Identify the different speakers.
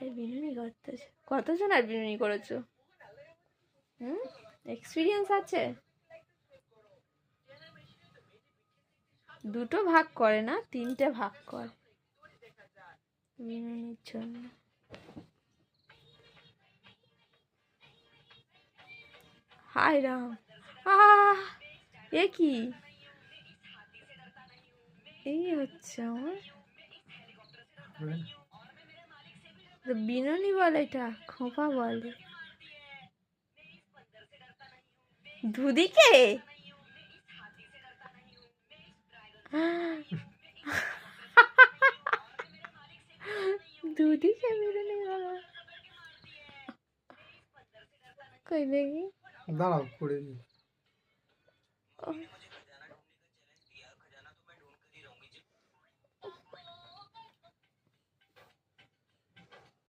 Speaker 1: এই বিনুনি করতেছে। কতজন আর বিনুনি করেছ? হুম? এক্সপিরিয়েন্স আছে? দুটো ভাগ করে না, তিনটে ভাগ করে। বিনুনির জন্য হাই রাম। আহ, এ কি? এই হচ্ছে আমার। তো বিনুনি বলে এটা খোঁপা বলে। দুদিকে দুদিকে কই দেখি?
Speaker 2: দাঁড়াও করে
Speaker 1: ও